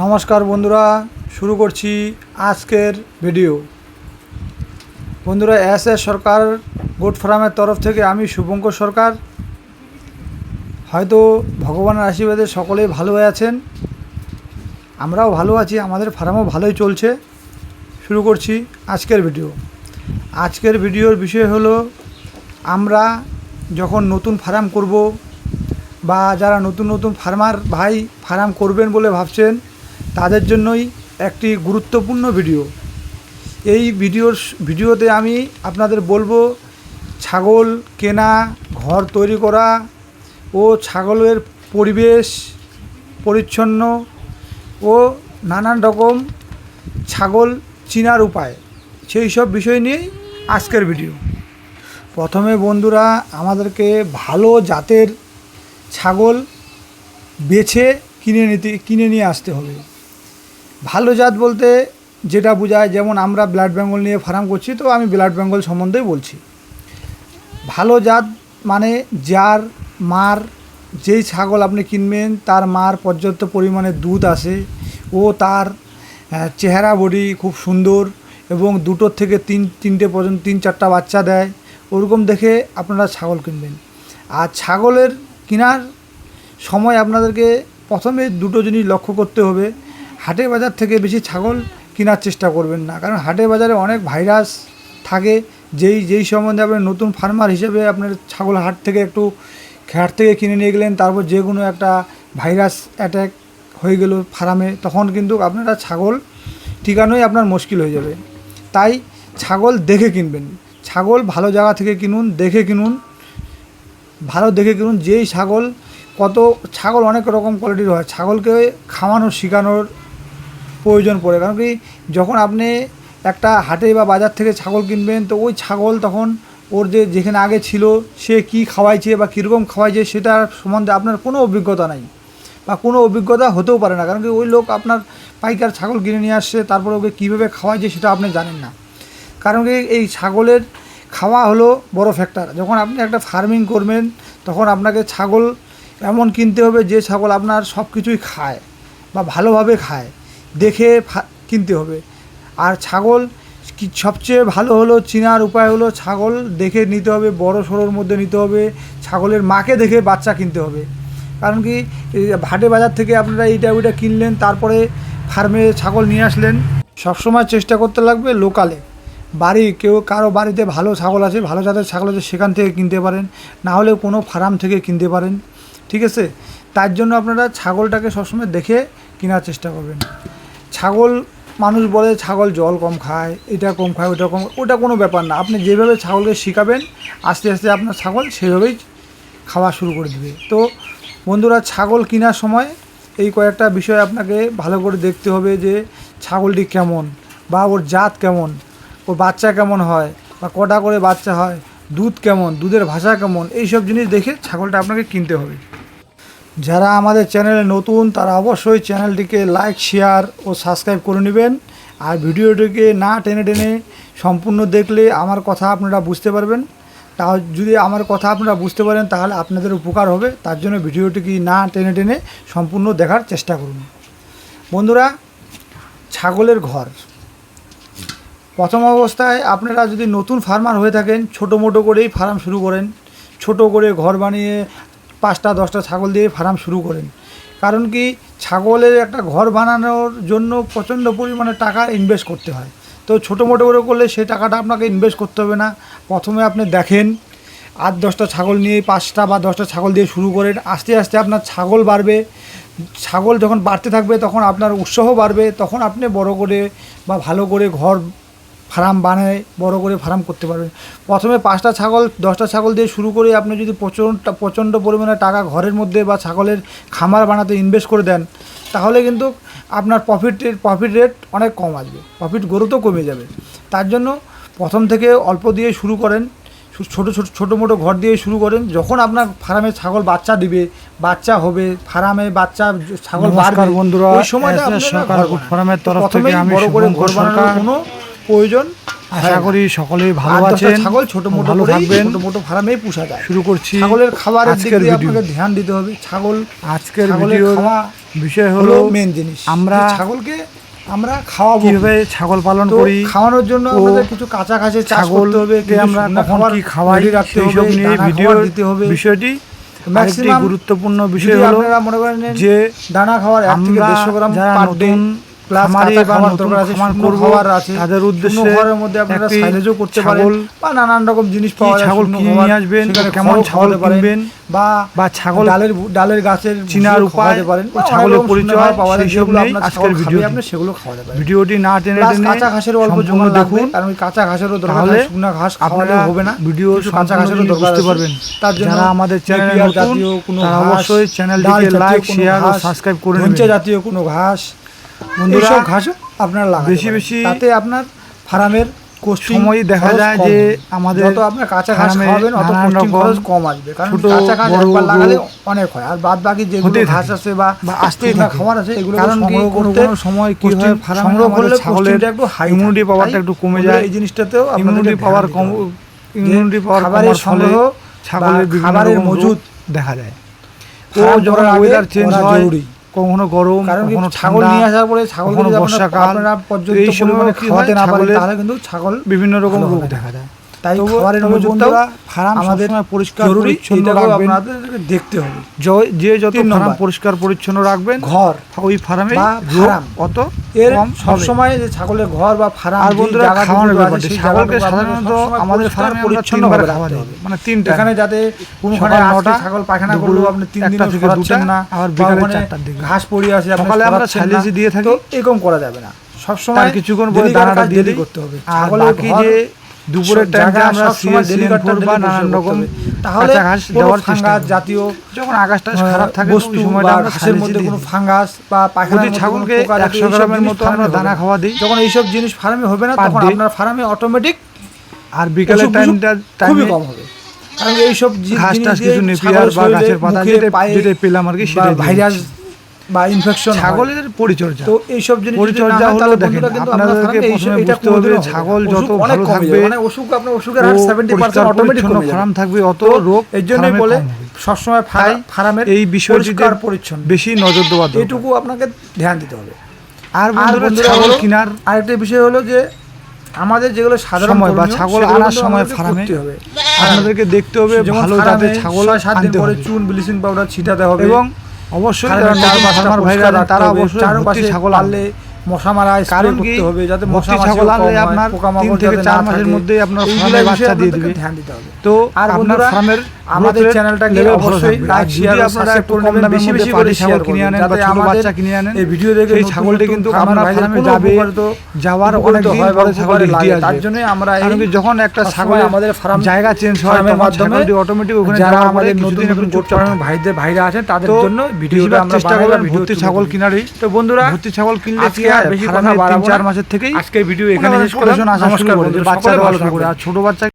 নমস্কার বন্ধুরা, শুরু করছি আজকের ভিডিও। বন্ধুরা, এস এস সরকার, গোট ফার্মের তরফ থেকে আমি শুভঙ্কর সরকার। হয়তো ভগবানের আশীর্বাদে সকলেই ভালো হয়ে আছেন। আমরাও ভালো আছি, আমাদের ফার্মও ভালোই চলছে। শুরু করছি আজকের ভিডিও। আজকের ভিডিওর বিষয় হলো, আমরা যখন নতুন ফার্ম করব বা যারা নতুন নতুন ফার্মার ভাই ফার্ম করবেন বলে ভাবছেন তাদের জন্যই একটি গুরুত্বপূর্ণ ভিডিও। এই ভিডিওর ভিডিওতে আমি আপনাদের বলব, ছাগল কেনা, ঘর তৈরি করা ও ছাগলের পরিবেশ পরিচ্ছন্ন ও নানান রকম ছাগল চিনার উপায়। সেই সব বিষয় নিয়েই আজকের ভিডিও। প্রথমে বন্ধুরা, আমাদেরকে ভালো জাতের ছাগল বেছে কিনে নিতে, কিনে নিয়ে আসতে হবে। ভালো জাত বলতে যেটা বোঝায়, যেমন আমরা ব্লাড বেঙ্গল নিয়ে ফার্ম করছি, তো আমি ব্লাড বেঙ্গল সম্বন্ধেই বলছি। ভালো জাত মানে যার মার যেই ছাগল আপনি কিনবেন, তার মার পর্যাপ্ত পরিমাণে দুধ আসে, ও তার চেহারা বডি খুব সুন্দর এবং দুটোর থেকে তিন, তিনটে পর্যন্ত, তিন, চারটা বাচ্চা দেয়, ওরকম দেখে আপনারা ছাগল কিনবেন। আর ছাগলের কেনার সময় আপনাদেরকে প্রথমে দুটো জিনিস লক্ষ্য করতে হবে হাটে বাজার থেকে বেশি ছাগল কেনার চেষ্টা করবেন না। কারণ হাটে বাজারে অনেক ভাইরাস থাকে, যেই যেই সম্বন্ধে আপনি নতুন ফার্মার হিসেবে আপনার ছাগল হাট থেকে একটু হাট থেকে কিনে নিয়ে গেলেন, তারপর যে কোনো একটা ভাইরাস অ্যাটাক হয়ে গেল ফার্মে তখন কিন্তু আপনারা ছাগল ঠিকানোই আপনার মুশকিল হয়ে যাবে। তাই ছাগল দেখে কিনবেন। ছাগল ভালো জায়গা থেকে কিনুন, দেখে কিনুন। ভালো দেখে কিনুন, যেই ছাগল কত, ছাগল অনেক রকম কোয়ালিটির হয়। ছাগলকে খাওয়ানো, শেখানোর প্রয়োজন পড়ে। কারণ কি, যখন আপনি একটা হাটে বা বাজার থেকে ছাগল কিনবেন, তো ওই ছাগল তখন ওর যে যেখানে আগে ছিল, সে কি খাওয়াইছে বা কীরকম খাওয়াইছে সেটার সম্বন্ধে আপনার কোনো অভিজ্ঞতা নাই বা কোনো অভিজ্ঞতা হতেও পারে না। কারণ কি, ওই লোক আপনার পাইকার ছাগল কিনে নিয়ে আসছে, তারপর ওকে কীভাবে খাওয়াইছে সেটা আপনি জানেন না। কারণ কি, এই ছাগলের খাওয়া হলো বড় ফ্যাক্টর যখন আপনি একটা ফার্মিং করবেন, তখন আপনাকে ছাগল এমন কিনতে হবে যে ছাগল আপনার সব কিছুই খায় বা ভালোভাবে খায়। দেখে কিনতে হবে। আর ছাগল সবচেয়ে ভালো হলো চিনার উপায় হলো ছাগল দেখে নিতে হবে, বড় সড়োর মধ্যে নিতে হবে, ছাগলের মাকে দেখে বাচ্চা কিনতে হবে। কারণ কি হাটে বাজার থেকে আপনারা এইটা ওইটা কিনলেন, তারপরে ফার্মে ছাগল নিয়ে আসলেন। সবসময় চেষ্টা করতে লাগবে লোকালে। বাড়ি কেউ, কারও বাড়িতে ভালো ছাগল আছে, ভালো জাতের ছাগল আছে, সেখান থেকে কিনতে পারেন। না হলে কোনো ফার্ম থেকে কিনতে পারেন। ঠিক আছে? তার জন্য আপনারা ছাগলটাকে সবসময় দেখে কেনার চেষ্টা করবেন। ছাগল, মানুষ বলে ছাগল জল কম খায়, এটা কম খায়, ওটা কম, ওটা কোনো ব্যাপার না। আপনি যেভাবে ছাগলকে শেখাবেন, আস্তে আস্তে আপনার ছাগল সেভাবেই খাওয়া শুরু করে দেবে। তো বন্ধুরা, ছাগল কেনার সময় এই কয়েকটা বিষয় আপনাকে ভালো করে দেখতে হবে যে ছাগলটি কেমন বা ওর জাত কেমন ওর বাচ্চা কেমন হয় বা কটা করে বাচ্চা হয়, দুধ কেমন, দুধের ভাষা কেমন এই সব জিনিস দেখে ছাগলটা আপনাকে কিনতে হবে। যারা আমাদের চ্যানেলে নতুন, তারা অবশ্যই চ্যানেলটিকে লাইক, শেয়ার ও সাবস্ক্রাইব করে নেবেন। আর ভিডিওটিকে না টেনে টেনে সম্পূর্ণ দেখলে আমার কথা আপনারা বুঝতে পারবেন। তা যদি আমার কথা আপনারা বুঝতে পারেন, তাহলে আপনাদের উপকার হবে। তার জন্য ভিডিওটিকে না টেনে টেনে সম্পূর্ণ দেখার চেষ্টা করুন। বন্ধুরা, ছাগলের ঘর। প্রথম অবস্থায় আপনারা যদি নতুন ফার্মার হয়ে থাকেন, ছোটো মোটো করেই ফার্ম শুরু করেন। ছোট করে ঘর বানিয়ে পাঁচটা, দশটা ছাগল দিয়ে ফার্ম শুরু করেন। কারণ কি, ছাগলের একটা ঘর বানানোর জন্য প্রচণ্ড পরিমাণে টাকা ইনভেস্ট করতে হয়। তো ছোটো মোটো করে করলে সেই টাকাটা আপনাকে ইনভেস্ট করতে হবে না। প্রথমে আপনি দেখেন, আট, দশটা ছাগল নিয়ে পাঁচটা বা দশটা ছাগল দিয়ে শুরু করেন। আস্তে আস্তে আপনার ছাগল বাড়বে। ছাগল যখন বাড়তে থাকবে, তখন আপনার উৎসাহ বাড়বে। তখন আপনি বড় করে বা ভালো করে ঘর ফার্ম বানায় বড় করে ফার্ম করতে পারবেন। প্রথমে পাঁচটা ছাগল দশটা ছাগল দিয়ে শুরু করে আপনি যদি প্রচণ্ড প্রচণ্ড পরিমাণে টাকা ঘরের মধ্যে বা ছাগলের খামার বানাতে ইনভেস্ট করে দেন তাহলে কিন্তু আপনার প্রফিট প্রফিট রেট অনেক কম আসবে। প্রফিট গ্রোথও কমে যাবে। তার জন্য প্রথম থেকে অল্প দিয়ে শুরু করেন ছোটো ছোটো ছোটো মোটো ঘর দিয়ে শুরু করেন। যখন আপনার ফার্মে ছাগল বাচ্চা দিবে বাচ্চা হবে ফার্মে বাচ্চা ছাগল বাড়বে বন্ধুরা, ওই সময়টা। ফার্মের তরফ থেকে আমি বড় করে ঘর বানানোর কোনো প্রয়োজন। আশা করি সকলেই ভালো আছেন ছাগল ছোট মোটো ভালো থাকবেন। ছোট মোটো ফার্মেই পোষা যায় শুরু করছি ছাগলের খাবারের দিক আজকের ভিডিও আপনাকে ধ্যান দিতে হবে। ছাগল আজকের খাওয়া বিষয় হলো মেন জিনিস। আমরা ছাগলকে আমরা খাওয়াবো। কীভাবে ছাগল পালন করি খাওয়ানোর জন্য আমাদের কিছু কাঁচা চাষ করতে হবে আমরা খাবার কি খাওয়াই রাখতে হবে নিয়ে ভিডিও দিতে হবে। বিষয়টি ম্যাক্সিমাম গুরুত্বপূর্ণ বিষয় হলো আপনারা মনে করেন যে দানা খাওয়ার এক থেকে দেড়শো গ্রাম পার নতুন প্লাস খামারি বা নতুন খামার শুকনো করব, আছে তাদের উদ্দেশ্যে শুকনো মধ্যে আপনারা সাইলেজও করতে পারেন ছাগল বা নানান রকম জিনিস পাওয়া যায় ছাগল শুকনো কিনে নিয়ে আসবেন, কেমন ছাগল কিনবেন, বা বা ছাগল ডালের ডালের গাছের চিনার উপায়, পারেন ছাগলের পরিচয়, পাওয়া যায় আপনার আজকের ভিডিওটি। আপনি সেগুলো খাওয়াতে পারেন ভিডিওটি না টেনে টেনে কাঁচা ঘাসের অল্প দেখুন কারণ ওই কাঁচা ঘাসেরও দরকার শুকনো ঘাস আপনারা হবে না ভিডিওর কিছু কাঁচা ঘাসেরও দরকার বুঝতে পারবেন। তার জন্য আমাদের চ্যানেলে জাতীয় কোনো তারা অবশ্যই চ্যানেলটিকে লাইক, শেয়ার ও সাবস্ক্রাইব করে নেবেন। জাতীয় কোনো ঘাস বন্ধুরা, ঘাসও আপনার লাগাতে বেশি। বেশি তাতে আপনার ফার্মের সময় দেখা যায় যে আমাদের যত আপনার কাঁচা ঘাস খাওয়াবেন অত কোস্টিং খরচ কম আসবে কারণ কাঁচা ঘাস একবার লাগালে অনেক হয় আর বাদ বাকি যেগুলো ঘাস আছে বা শুকনো থাকে। খাবার আছে এগুলো কারণ সংগ্রহ করতে সময় কি হয় ফার্মে সংগ্রহ করলে ছাগলের একটু হাই immunity powerটা একটু কমে যায়। এই জিনিসটাতেও ইমিউনিটি পাওয়ার কম ইমিউনিটি পাওয়ার খাবারের সংগ্রহ ছাগলের খাবারের মজুদ দেখা যায় তো যখন ওয়েদার চেঞ্জ হয়। কখনো গরম কারণ কখনো ছাগল নিয়ে আসার পরে ছাগল বর্ষাকাল আপনারা কি খাওয়াতে না পারলে তাহলে কিন্তু ছাগল বিভিন্ন রকম রোগ দেখা যায়। তাই খাবারের ফার্ম আমাদের সবসময় পরিষ্কার পরিচ্ছন্ন রাখবেন। দেখতে হবে যে যত ফার্ম পরিষ্কার পরিচ্ছন্ন রাখবেন ঘর ওই ফার্মে ফার্ম। অত এর। সবসময় যে ছাগলের ঘর বা ফার্ম আর বন্ধুরা খাওয়ানোর ব্যাপারটা ছাগলকে সাধারণত আমাদের ফার্মে পরিচ্ছন্ন ভাবে রাখতে হবে মানে তিনটা এখানে যাতে কোনোখানে নটা, ছাগল পায়খানা করলেও আপনি তিন দিনও থেকে দুটা, না আবার বিকালে চারটার দিকে। ঘাস পড়ে আছে সকালে আমরা দিয়ে থাকি। এরকম করা যাবে না সবসময় কিছুক্ষণ পরে দানাটা দিয়ে করতে হবে আর বাকি যে দুপুরের টাইমটা আমরা ফোর daily বা নানান রকম তাহলে ফাঙ্গাস জাতীয় যখন আকাশটা খারাপ থাকে বস্তু সময়টা আমরা ঘাসের মধ্যে কোনো ফাঙ্গাস বা কোনো ছাগলকে পোকা জাতীয় 100 এইসব গ্রামের মতো আমরা দানা খাওয়া দিই। যখন এইসব জিনিস ফার্মে হবে না তখন আপনার ফার্মে অটোমেটিক আর বিকালের টাইমটা খুবই কম হবে কারণ এইসব ঘাস টাস কিছু নেপিয়ার বা গাছের পাতা যেটা পেলাম আর কি সেটা ভাইরাস। বা ইনফেকশন ছাগলের পরিচর্যা। তো এইসব জিনিস পরিচর্যা হলো দেখেন, আপনাদেরকে প্রথমে বুঝতে হবে। ছাগল যত ভালো থাকবে, মানে অসুখ আপনার অসুখের হার 70% অটোমেটিক কমে ফার্ম থাকবে অত রোগ জন্যই ফার্মে বলে। সবসময় ফার্মের এই বিষয়টিতে পরিচ্ছন্ন। বেশি নজর দেওয়া দরকার। এটুকু আপনাকে ধ্যান দিতে হবে। আর বন্ধুরা ছাগল কেনার আরেকটা বিষয় হলো যে আমাদের যেগুলো সাধারণ সময় বা ছাগল আনার সময় ফার্মে করতে হবে। আপনাদেরকে দেখতে হবে ভালো জাতের ছাগল সাত দিন পরে। চুন ব্লিচিং পাউডার ছিটাতে হবে। এবং অবশ্যই ফার্মার ভাইরা তারা অবশ্যই চারপাশে ছাগল আনলে মশা মারা কারণ করতে হবে যাতে মশা ছাগল আনলে আপনার তিন থেকে চার মাসের। মধ্যেই আপনার এইগুলা ফার্মে বিষয়ে বাচ্চা দিয়ে দিবে। ধ্যান দিতে হবে তো আর আপনার ফার্মের আমাদের চ্যানেলটাকে অবশ্যই লাইক শেয়ার ও আপনারা সাবস্ক্রাইব করে নেবেন বেশি বেশি করে শেয়ার কিনে আনেন বা যাতে ছোট আমাদের বাচ্চা কিনে আনেন এই ভিডিও দেখে নতুন ছাগলটি কিন্তু আপনার ফার্মে যাবে উপকারিত যাওয়ার অনেক দিন হয় বা পরে ছাগল উপকারে লাগে। তার জন্যই আমরা এই যখন একটা ছাগল আমাদের ফার্ম জায়গা চেঞ্জ হয় ফার্মের মাধ্যমে ছাগলটি অটোমেটিক ওখানে যারা আমাদের নতুন কিছুদিন নতুন ফার্মের থাকে। ভাইদের ভাইরা আছেন তাদের জন্য ভিডিওটা আমরা চেষ্টা বানাই বা করবেন ভিডিও ভর্তি ছাগল। কিনারই। তো বন্ধুরা ভর্তি ছাগল কিনলে কি আর বেশি কথা তিন বাড়াবো চার মাসের থেকেই আজকের ভিডিও এখানে শেষ করলাম। নমস্কার বন্ধুরা বাচ্চা ভালো থাকবেন। আর ছোট বাচ্চা